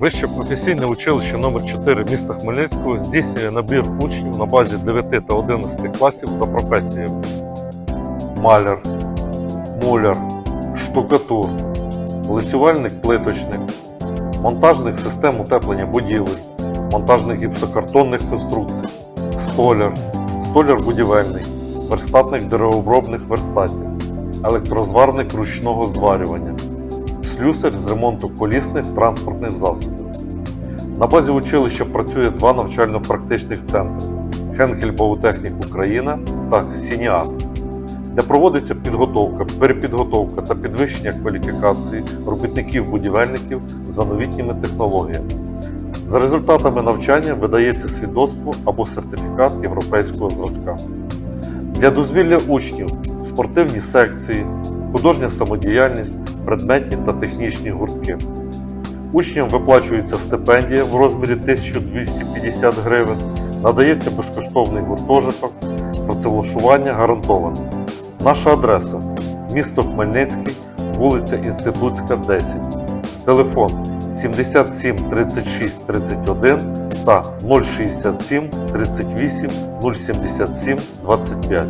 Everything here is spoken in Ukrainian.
Вище професійне училище номер 4 міста Хмельницького здійснює набір учнів на базі 9 та 11 класів за професіями. Маляр, муляр, штукатур, лицювальник плиточник, монтажник систем утеплення будівель, монтажник гіпсокартонних конструкцій, столяр, столяр будівельний, верстатник деревообробних верстатів, електрозварник ручного зварювання, слюсар з ремонту колісних транспортних засобів. На базі училища працює два навчально-практичних центри Хенкель Баутехнік Україна та Сініат, де проводиться підготовка, перепідготовка та підвищення кваліфікації робітників-будівельників за новітніми технологіями. За результатами навчання видається свідоцтво або сертифікат європейського зразка. Для дозвілля учнів спортивні секції, художня самодіяльність, предметні та технічні гуртки. Учням виплачується стипендія в розмірі 1250 гривень, надається безкоштовний гуртожиток, працевлаштування гарантоване. Наша адреса місто Хмельницький, вулиця Інститутська, 10. Телефон 77 36 31 та 067 38 077 25.